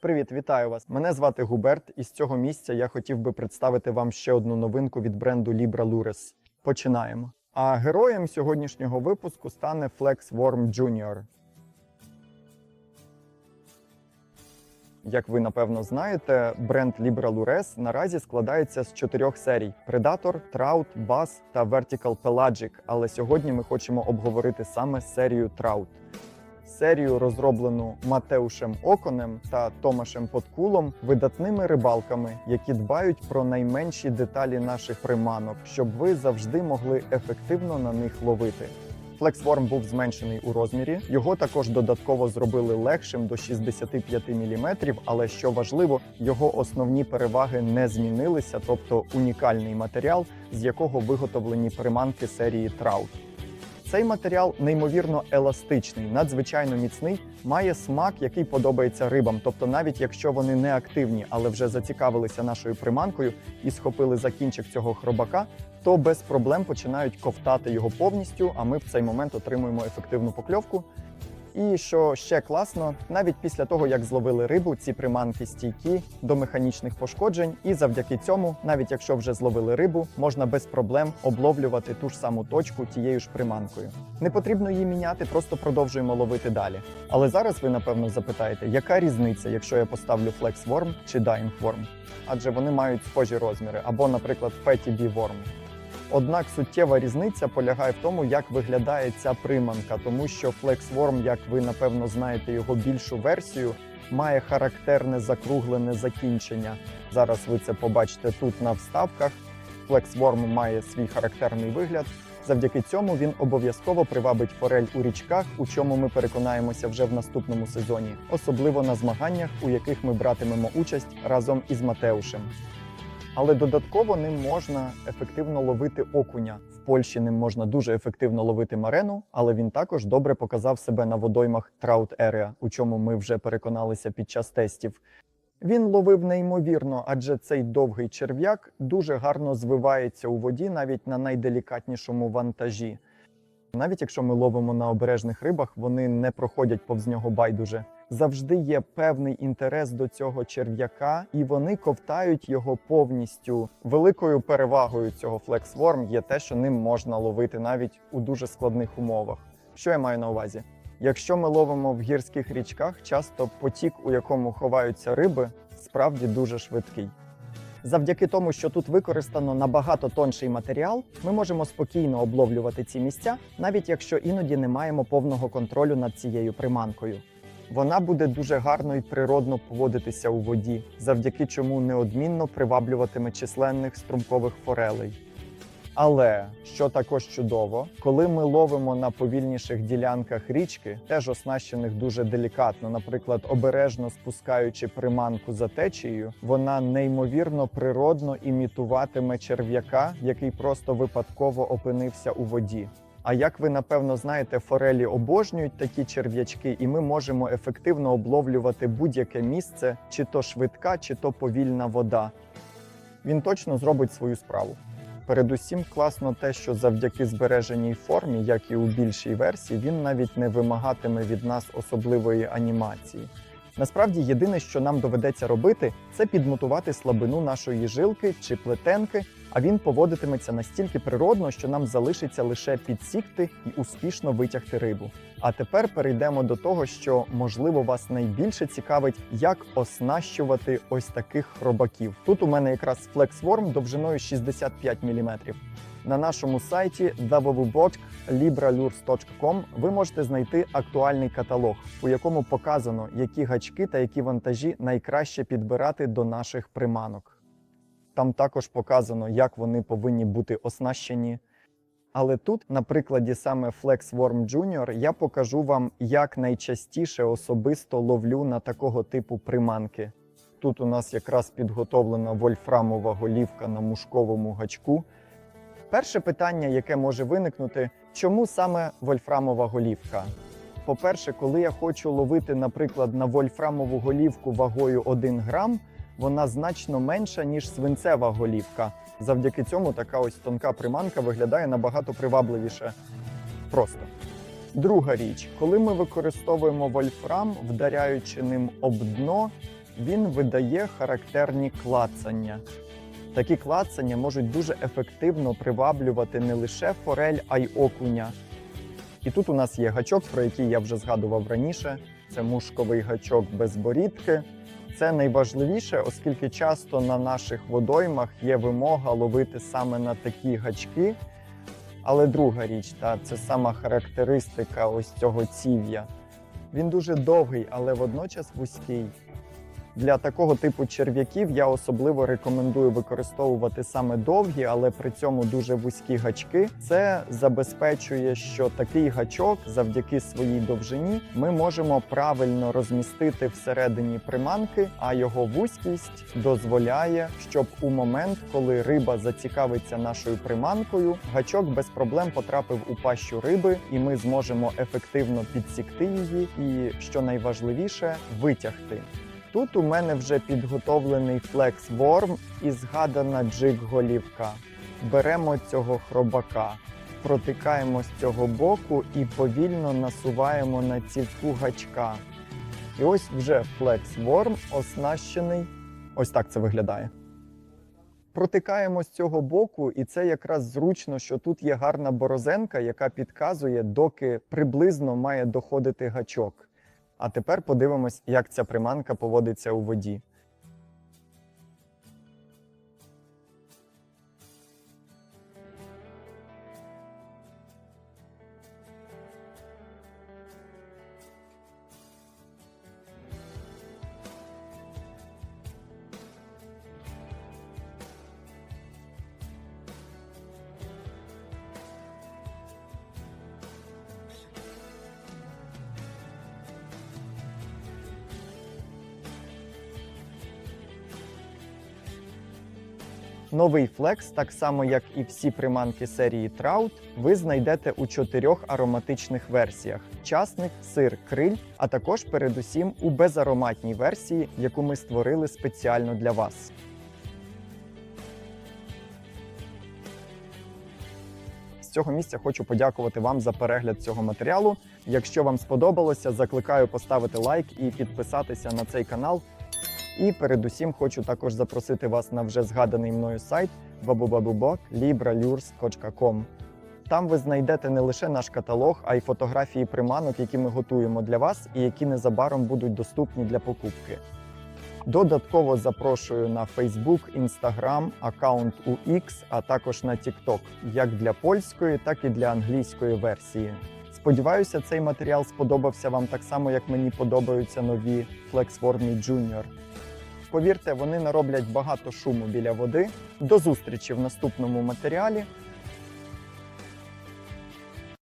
Привіт, вітаю вас! Мене звати Губерт, і з цього місця я хотів би представити вам ще одну новинку від бренду Libra Lures. Починаємо. А героєм сьогоднішнього випуску стане Flex Worm Junior. Як ви напевно знаєте, бренд Libra Lures наразі складається з чотирьох серій: Predator, Trout, Bass та Vertical Pelagic. Але сьогодні ми хочемо обговорити саме серію Trout. Серію розроблену Матеушем Оконем та Томашем Подкулом, видатними рибалками, які дбають про найменші деталі наших приманок, щоб ви завжди могли ефективно на них ловити. Флексворм був зменшений у розмірі. Його також додатково зробили легшим до 65 мм, але що важливо, його основні переваги не змінилися, тобто унікальний матеріал, з якого виготовлені приманки серії Траут. Цей матеріал неймовірно еластичний, надзвичайно міцний, має смак, який подобається рибам. Тобто, навіть якщо вони не активні, але вже зацікавилися нашою приманкою і схопили за кінчик цього хробака, то без проблем починають ковтати його повністю. А ми в цей момент отримуємо ефективну покльовку. І що ще класно, навіть після того як зловили рибу, ці приманки стійкі до механічних пошкоджень, і завдяки цьому, навіть якщо вже зловили рибу, можна без проблем обловлювати ту ж саму точку тією ж приманкою. Не потрібно її міняти, просто продовжуємо ловити далі. Але зараз ви напевно запитаєте, яка різниця, якщо я поставлю Flex Worm чи Dying Worm? Адже вони мають схожі розміри, або, наприклад, Fatty Bee Worm. Однак суттєва різниця полягає в тому, як виглядає ця приманка, тому що FlexWorm, як ви напевно знаєте, його більшу версію, має характерне закруглене закінчення. Зараз ви це побачите тут на вставках. FlexWorm має свій характерний вигляд. Завдяки цьому він обов'язково привабить форель у річках, у чому ми переконаємося вже в наступному сезоні, особливо на змаганнях, у яких ми братимемо участь разом із Матеушем але додатково ним можна ефективно ловити окуня. В Польщі ним можна дуже ефективно ловити марену, але він також добре показав себе на водоймах Траут Area, у чому ми вже переконалися під час тестів. Він ловив неймовірно, адже цей довгий черв'як дуже гарно звивається у воді навіть на найделікатнішому вантажі. Навіть якщо ми ловимо на обережних рибах, вони не проходять повз нього байдуже. Завжди є певний інтерес до цього черв'яка, і вони ковтають його повністю. Великою перевагою цього флексворм є те, що ним можна ловити навіть у дуже складних умовах. Що я маю на увазі? Якщо ми ловимо в гірських річках, часто потік, у якому ховаються риби, справді дуже швидкий. Завдяки тому, що тут використано набагато тонший матеріал, ми можемо спокійно обловлювати ці місця, навіть якщо іноді не маємо повного контролю над цією приманкою. Вона буде дуже гарно і природно поводитися у воді, завдяки чому неодмінно приваблюватиме численних струмкових форелей. Але що також чудово, коли ми ловимо на повільніших ділянках річки, теж оснащених дуже делікатно, наприклад, обережно спускаючи приманку за течією, вона неймовірно природно імітуватиме черв'яка, який просто випадково опинився у воді. А як ви напевно знаєте, форелі обожнюють такі черв'ячки, і ми можемо ефективно обловлювати будь-яке місце, чи то швидка, чи то повільна вода. Він точно зробить свою справу. Передусім класно те, що завдяки збереженій формі, як і у більшій версії, він навіть не вимагатиме від нас особливої анімації. Насправді, єдине, що нам доведеться робити, це підмотувати слабину нашої жилки чи плетенки, а він поводитиметься настільки природно, що нам залишиться лише підсікти і успішно витягти рибу. А тепер перейдемо до того, що можливо вас найбільше цікавить, як оснащувати ось таких хробаків. Тут у мене якраз FlexWorm довжиною 65 мм. На нашому сайті www.libralures.com ви можете знайти актуальний каталог, у якому показано, які гачки та які вантажі найкраще підбирати до наших приманок. Там також показано, як вони повинні бути оснащені. Але тут, на прикладі саме FlexWorm Junior, я покажу вам, як найчастіше особисто ловлю на такого типу приманки. Тут у нас якраз підготовлена вольфрамова голівка на мушковому гачку. Перше питання, яке може виникнути, чому саме вольфрамова голівка? По-перше, коли я хочу ловити, наприклад, на вольфрамову голівку вагою 1 грам, вона значно менша, ніж свинцева голівка. Завдяки цьому така ось тонка приманка виглядає набагато привабливіше. Просто. Друга річ, коли ми використовуємо вольфрам, вдаряючи ним об дно, він видає характерні клацання. Такі клацання можуть дуже ефективно приваблювати не лише форель, а й окуня. І тут у нас є гачок, про який я вже згадував раніше. Це мушковий гачок без борідки. Це найважливіше, оскільки часто на наших водоймах є вимога ловити саме на такі гачки. Але друга річ, та, це сама характеристика ось цього ців'я. Він дуже довгий, але водночас вузький. Для такого типу черв'яків я особливо рекомендую використовувати саме довгі, але при цьому дуже вузькі гачки. Це забезпечує, що такий гачок, завдяки своїй довжині, ми можемо правильно розмістити всередині приманки, а його вузькість дозволяє, щоб у момент, коли риба зацікавиться нашою приманкою, гачок без проблем потрапив у пащу риби, і ми зможемо ефективно підсікти її, і що найважливіше, витягти. Тут у мене вже підготовлений Worm і згадана джиг-голівка. Беремо цього хробака, протикаємо з цього боку і повільно насуваємо на цівку гачка. І ось вже Worm оснащений. Ось так це виглядає. Протикаємо з цього боку, і це якраз зручно, що тут є гарна борозенка, яка підказує, доки приблизно має доходити гачок. А тепер подивимось, як ця приманка поводиться у воді. Новий Flex, так само як і всі приманки серії Trout, ви знайдете у чотирьох ароматичних версіях: часник, сир, криль, а також передусім у безароматній версії, яку ми створили спеціально для вас. З цього місця хочу подякувати вам за перегляд цього матеріалу. Якщо вам сподобалося, закликаю поставити лайк і підписатися на цей канал. І передусім хочу також запросити вас на вже згаданий мною сайт www.libralures.com. Там ви знайдете не лише наш каталог, а й фотографії приманок, які ми готуємо для вас і які незабаром будуть доступні для покупки. Додатково запрошую на Facebook, Instagram, аккаунт у X, а також на TikTok, як для польської, так і для англійської версії. Сподіваюся, цей матеріал сподобався вам так само, як мені подобаються нові Flexformy Junior. Повірте, вони нароблять багато шуму біля води. До зустрічі в наступному матеріалі.